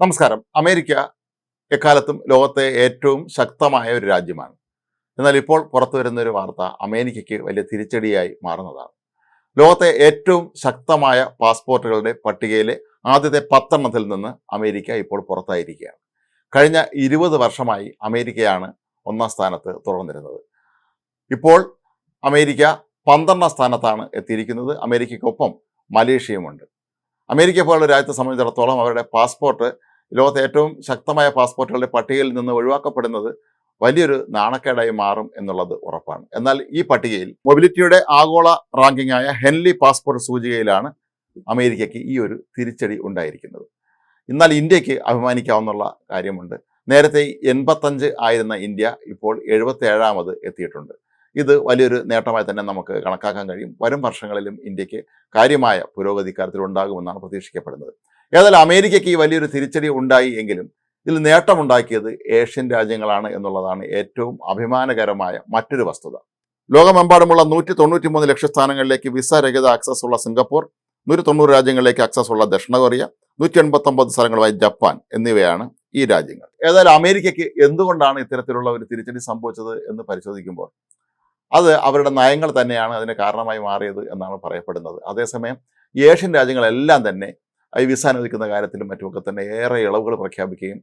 നമസ്കാരം. അമേരിക്ക എക്കാലത്തും ലോകത്തെ ഏറ്റവും ശക്തമായ ഒരു രാജ്യമാണ്. എന്നാൽ ഇപ്പോൾ പുറത്തു വരുന്ന ഒരു വാർത്ത അമേരിക്കയ്ക്ക് വലിയ തിരിച്ചടിയായി മാറുന്നതാണ്. ലോകത്തെ ഏറ്റവും ശക്തമായ പാസ്പോർട്ടുകളുടെ പട്ടികയിലെ ആദ്യത്തെ പത്തെണ്ണത്തിൽ നിന്ന് അമേരിക്ക ഇപ്പോൾ പുറത്തായിരിക്കുകയാണ്. കഴിഞ്ഞ ഇരുപത് വർഷമായി അമേരിക്കയാണ് ഒന്നാം സ്ഥാനത്ത് തുടർന്നിരുന്നത്. ഇപ്പോൾ അമേരിക്ക പന്ത്രണ്ടാം സ്ഥാനത്താണ് എത്തിയിരിക്കുന്നത്. അമേരിക്കയ്ക്കൊപ്പം മലേഷ്യയുമുണ്ട്. അമേരിക്ക പോലുള്ള രാജ്യത്തെ സംബന്ധിച്ചിടത്തോളം അവരുടെ പാസ്പോർട്ട് ലോകത്തെ ഏറ്റവും ശക്തമായ പാസ്പോർട്ടുകളുടെ പട്ടികയിൽ നിന്ന് ഒഴിവാക്കപ്പെടുന്നത് വലിയൊരു നാണക്കേടായി മാറും എന്നുള്ളത് ഉറപ്പാണ്. എന്നാൽ ഈ പട്ടികയിൽ മൊബിലിറ്റിയുടെ ആഗോള റാങ്കിംഗ് ആയ ഹെൻലി പാസ്പോർട്ട് സൂചികയിലാണ് അമേരിക്കയ്ക്ക് ഈ ഒരു തിരിച്ചടി ഉണ്ടായിരിക്കുന്നത്. എന്നാൽ ഇന്ത്യയ്ക്ക് അഭിമാനിക്കാവുന്ന കാര്യമുണ്ട്. നേരത്തെ എൺപത്തഞ്ച് ആയിരുന്ന ഇന്ത്യ ഇപ്പോൾ എഴുപത്തി ഏഴാമത് എത്തിയിട്ടുണ്ട്. ഇത് വലിയൊരു നേട്ടമായി തന്നെ നമുക്ക് കണക്കാക്കാൻ കഴിയും. വരും വർഷങ്ങളിലും ഇന്ത്യയ്ക്ക് കാര്യമായ പുരോഗതി കാര്യത്തിൽ ഉണ്ടാകുമെന്നാണ് പ്രതീക്ഷിക്കപ്പെടുന്നത്. ഏതായാലും അമേരിക്കയ്ക്ക് ഈ വലിയൊരു തിരിച്ചടി ഉണ്ടായി എങ്കിലും ഇതിൽ നേട്ടമുണ്ടാക്കിയത് ഏഷ്യൻ രാജ്യങ്ങളാണ് എന്നുള്ളതാണ് ഏറ്റവും അഭിമാനകരമായ മറ്റൊരു വസ്തുത. ലോകമെമ്പാടുമുള്ള നൂറ്റി തൊണ്ണൂറ്റി മൂന്ന് ലക്ഷം സ്ഥാനങ്ങളിലേക്ക് വിസ രഹിത ആക്സസ് ഉള്ള സിംഗപ്പൂർ നൂറ്റി തൊണ്ണൂറ് രാജ്യങ്ങളിലേക്ക് ആക്സസ് ഉള്ള ദക്ഷിണ കൊറിയ നൂറ്റി എൺപത്തൊമ്പത് സ്ഥലങ്ങളുമായി ജപ്പാൻ എന്നിവയാണ് ഈ രാജ്യങ്ങൾ. ഏതായാലും അമേരിക്കയ്ക്ക് എന്തുകൊണ്ടാണ് ഇത്തരത്തിലുള്ള ഒരു തിരിച്ചടി സംഭവിച്ചത് എന്ന് പരിശോധിക്കുമ്പോൾ അത് അവരുടെ നയങ്ങൾ തന്നെയാണ് അതിന് കാരണമായി മാറിയത് എന്നാണ് പറയപ്പെടുന്നത്. അതേസമയം ഏഷ്യൻ രാജ്യങ്ങളെല്ലാം തന്നെ ഈ വിസ അനുവദിക്കുന്ന കാര്യത്തിലും മറ്റുമൊക്കെ തന്നെ ഏറെ ഇളവുകൾ പ്രഖ്യാപിക്കുകയും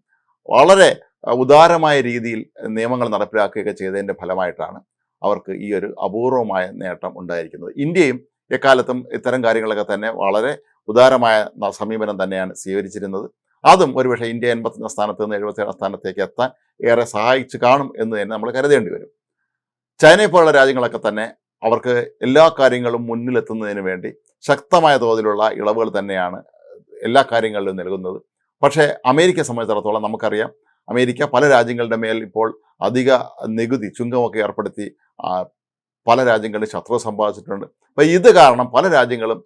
വളരെ ഉദാരമായ രീതിയിൽ നിയമങ്ങൾ നടപ്പിലാക്കുകയൊക്കെ ചെയ്തതിന്റെ ഫലമായിട്ടാണ് അവർക്ക് ഈ ഒരു അപൂർവമായ നേട്ടം ഉണ്ടായിരിക്കുന്നത്. ഇന്ത്യയും എക്കാലത്തും ഇത്തരം കാര്യങ്ങളൊക്കെ തന്നെ വളരെ ഉദാരമായ സമീപനം തന്നെയാണ് സ്വീകരിച്ചിരുന്നത്. അതും ഒരുപക്ഷെ ഇന്ത്യ എൺപത്തി സ്ഥാനത്ത് നിന്ന് എഴുപത്തിയേഴാം സ്ഥാനത്തേക്ക് എത്താൻ ഏറെ സഹായിച്ചു കാണും എന്ന് തന്നെ നമ്മൾ കരുതേണ്ടി വരും. ചൈനയെ പോലുള്ള രാജ്യങ്ങളൊക്കെ തന്നെ അവർക്ക് എല്ലാ കാര്യങ്ങളും മുന്നിലെത്തുന്നതിന് വേണ്ടി ശക്തമായ തോതിലുള്ള ഇളവുകൾ തന്നെയാണ് എല്ലാ കാര്യങ്ങളിലും നൽകുന്നത്. പക്ഷേ അമേരിക്കയെ സംബന്ധിച്ചിടത്തോളം നമുക്കറിയാം അമേരിക്ക പല രാജ്യങ്ങളുടെ മേൽ ഇപ്പോൾ അധിക നികുതി ചുങ്കമൊക്കെ ഏർപ്പെടുത്തി പല രാജ്യങ്ങളിൽ ശത്രു സമ്പാദിച്ചിട്ടുണ്ട്. അപ്പോൾ ഇത് കാരണം പല രാജ്യങ്ങളും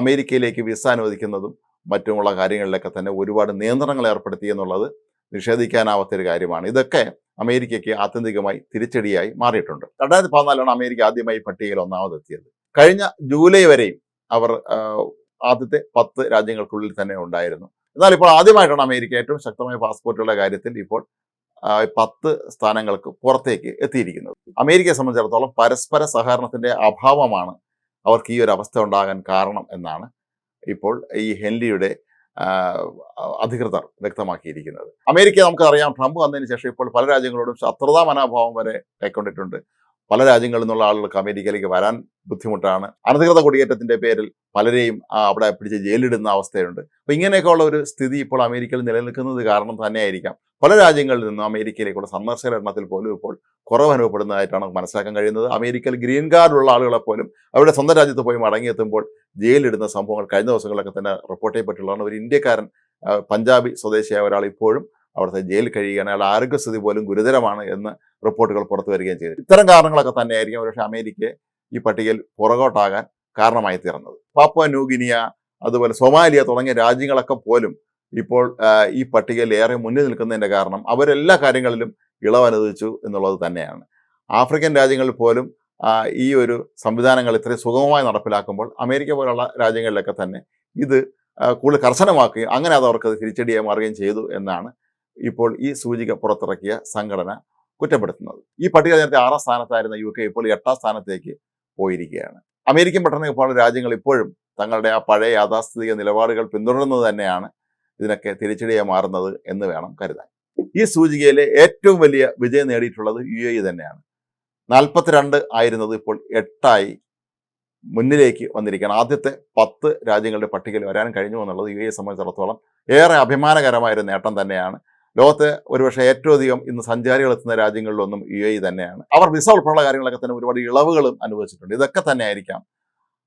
അമേരിക്കയിലേക്ക് വിസ അനുവദിക്കുന്നതും മറ്റുമുള്ള കാര്യങ്ങളിലൊക്കെ തന്നെ ഒരുപാട് നിയന്ത്രണങ്ങൾ ഏർപ്പെടുത്തി എന്നുള്ളത് നിഷേധിക്കാനാവാത്തൊരു കാര്യമാണ്. ഇതൊക്കെ അമേരിക്കയ്ക്ക് ആത്യന്തികമായി തിരിച്ചടിയായി മാറിയിട്ടുണ്ട്. രണ്ടായിരത്തി പതിനാലാണ് അമേരിക്ക ആദ്യമായി പട്ടികയിൽ ഒന്നാമതെത്തിയത്. കഴിഞ്ഞ ജൂലൈ വരെയും അവർ ആദ്യത്തെ പത്ത് രാജ്യങ്ങൾക്കുള്ളിൽ തന്നെ ഉണ്ടായിരുന്നു. എന്നാൽ ഇപ്പോൾ ആദ്യമായിട്ടാണ് അമേരിക്ക ഏറ്റവും ശക്തമായ പാസ്പോർട്ടുകളുടെ കാര്യത്തിൽ ഇപ്പോൾ പത്ത് സ്ഥാനങ്ങൾക്ക് പുറത്തേക്ക് എത്തിയിരിക്കുന്നത്. അമേരിക്കയെ സംബന്ധിച്ചിടത്തോളം പരസ്പര സഹകരണത്തിന്റെ അഭാവമാണ് അവർക്ക് ഈ ഒരു അവസ്ഥ ഉണ്ടാകാൻ കാരണം എന്നാണ് ഇപ്പോൾ ഈ ഹെൻലിയുടെ അധികൃതർ വ്യക്തമാക്കിയിരിക്കുന്നത്. അമേരിക്ക നമുക്കറിയാം ട്രംപ് വന്നതിന് ശേഷം ഇപ്പോൾ പല രാജ്യങ്ങളോടും ശത്രുതാ മനോഭാവം വരെ കൈക്കൊണ്ടിട്ടുണ്ട്. പല രാജ്യങ്ങളിൽ നിന്നുള്ള ആളുകൾക്ക് അമേരിക്കയിലേക്ക് വരാൻ ബുദ്ധിമുട്ടാണ്. അനധികൃത കുടിയേറ്റത്തിന്റെ പേരിൽ പലരെയും അവിടെ പിടിച്ച് ജയിലിടുന്ന അവസ്ഥയുണ്ട്. അപ്പോൾ ഇങ്ങനെയൊക്കെയുള്ള ഒരു സ്ഥിതി ഇപ്പോൾ അമേരിക്കയിൽ നിലനിൽക്കുന്നത് കാരണം തന്നെയായിരിക്കാം. പല രാജ്യങ്ങളിൽ നിന്നും അമേരിക്കയിലേക്കുള്ള സന്ദർശകരുടെ എണ്ണത്തിൽ പോലും ഇപ്പോൾ കുറവ് അനുഭവപ്പെടുന്നതായിട്ടാണ് മനസ്സിലാക്കാൻ കഴിയുന്നത്. അമേരിക്കയിൽ ഗ്രീൻ കാർഡുള്ള ആളുകളെ പോലും അവരുടെ സ്വന്തം രാജ്യത്ത് പോയി മടങ്ങിയെത്തുമ്പോൾ ജയിലിടുന്ന സംഭവങ്ങൾ കഴിഞ്ഞ ദിവസങ്ങളിലൊക്കെ തന്നെ റിപ്പോർട്ട് ചെയ്യപ്പെട്ടുള്ളതാണ് ഒരു ഇന്ത്യക്കാരൻ പഞ്ചാബി സ്വദേശിയായ ഒരാൾ ഇപ്പോഴും അവിടുത്തെ ജയിലിൽ കഴിയുകയാണ്. അയാളുടെ ആരോഗ്യസ്ഥിതി പോലും ഗുരുതരമാണ് എന്ന് റിപ്പോർട്ടുകൾ പുറത്തു വരികയും ചെയ്തു. ഇത്തരം കാരണങ്ങളൊക്കെ തന്നെയായിരിക്കും ഒരുപക്ഷെ അമേരിക്ക ഈ പട്ടികയിൽ പുറകോട്ടാകാൻ കാരണമായി തീർന്നത്. പാപ്പ ന്യൂഗിനിയ അതുപോലെ സൊമാലിയ തുടങ്ങിയ രാജ്യങ്ങളൊക്കെ പോലും ഇപ്പോൾ ഈ പട്ടികയിൽ ഏറെ മുന്നിൽ നിൽക്കുന്നതിന്റെ കാരണം അവരെല്ലാ കാര്യങ്ങളിലും ഇളവ് അനുവദിച്ചു എന്നുള്ളത് തന്നെയാണ്. ആഫ്രിക്കൻ രാജ്യങ്ങളിൽ പോലും ഈ ഒരു സംവിധാനങ്ങൾ ഇത്രയും സുഗമമായി നടപ്പിലാക്കുമ്പോൾ അമേരിക്ക പോലുള്ള രാജ്യങ്ങളിലൊക്കെ തന്നെ ഇത് കൂടുതൽ കർശനമാക്കുകയും അങ്ങനെ അത് അവർക്ക് തിരിച്ചടിയായി മാറുകയും ചെയ്തു എന്നാണ് ഇപ്പോൾ ഈ സൂചിക പുറത്തിറക്കിയ സംഘടന കുറ്റപ്പെടുത്തുന്നത്. ഈ പട്ടിക നേരത്തെ ആറാം സ്ഥാനത്തായിരുന്ന യു കെ ഇപ്പോൾ എട്ടാം സ്ഥാനത്തേക്ക് പോയിരിക്കുകയാണ്. അമേരിക്കൻ പട്ടണങ്ങൾ രാജ്യങ്ങൾ ഇപ്പോഴും തങ്ങളുടെ ആ പഴയ യാഥാസ്ഥിതിക നിലപാടുകൾ പിന്തുടരുന്നത് തന്നെയാണ് ഇതിനൊക്കെ തിരിച്ചടിയായി മാറുന്നത് എന്ന് വേണം കരുതാൻ. ഈ സൂചികയിലെ ഏറ്റവും വലിയ വിജയം നേടിയിട്ടുള്ളത് യു എ തന്നെയാണ്. നാൽപ്പത്തിരണ്ട് ആയിരുന്നത് ഇപ്പോൾ എട്ടായി മുന്നിലേക്ക് വന്നിരിക്കുകയാണ്. ആദ്യത്തെ പത്ത് രാജ്യങ്ങളുടെ പട്ടികയിൽ വരാൻ കഴിഞ്ഞു എന്നുള്ളത് യു എ സംബന്ധിച്ചിടത്തോളം ഏറെ അഭിമാനകരമായൊരു നേട്ടം തന്നെയാണ്. ലോകത്തെ ഒരുപക്ഷെ ഏറ്റവും അധികം ഇന്ന് സഞ്ചാരികൾ എത്തുന്ന രാജ്യങ്ങളിലൊന്നും യു എ തന്നെയാണ്. അവർ വിസ ഉൾപ്പെടെയുള്ള കാര്യങ്ങളൊക്കെ തന്നെ ഒരുപാട് ഇളവുകളും അനുഭവിച്ചിട്ടുണ്ട്. ഇതൊക്കെ തന്നെ ആയിരിക്കാം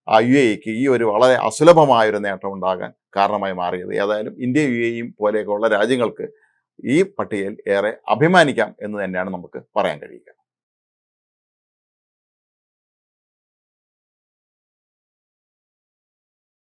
ആ യു എക്ക് ഈ ഒരു വളരെ അസുലഭമായൊരു നേട്ടം ഉണ്ടാകാൻ കാരണമായി മാറിയത്. ഏതായാലും ഇന്ത്യ യു എയും പോലെയൊക്കെയുള്ള രാജ്യങ്ങൾക്ക് ഈ പട്ടികയിൽ ഏറെ അഭിമാനിക്കാം എന്ന് തന്നെയാണ് നമുക്ക് പറയാൻ കഴിയുക.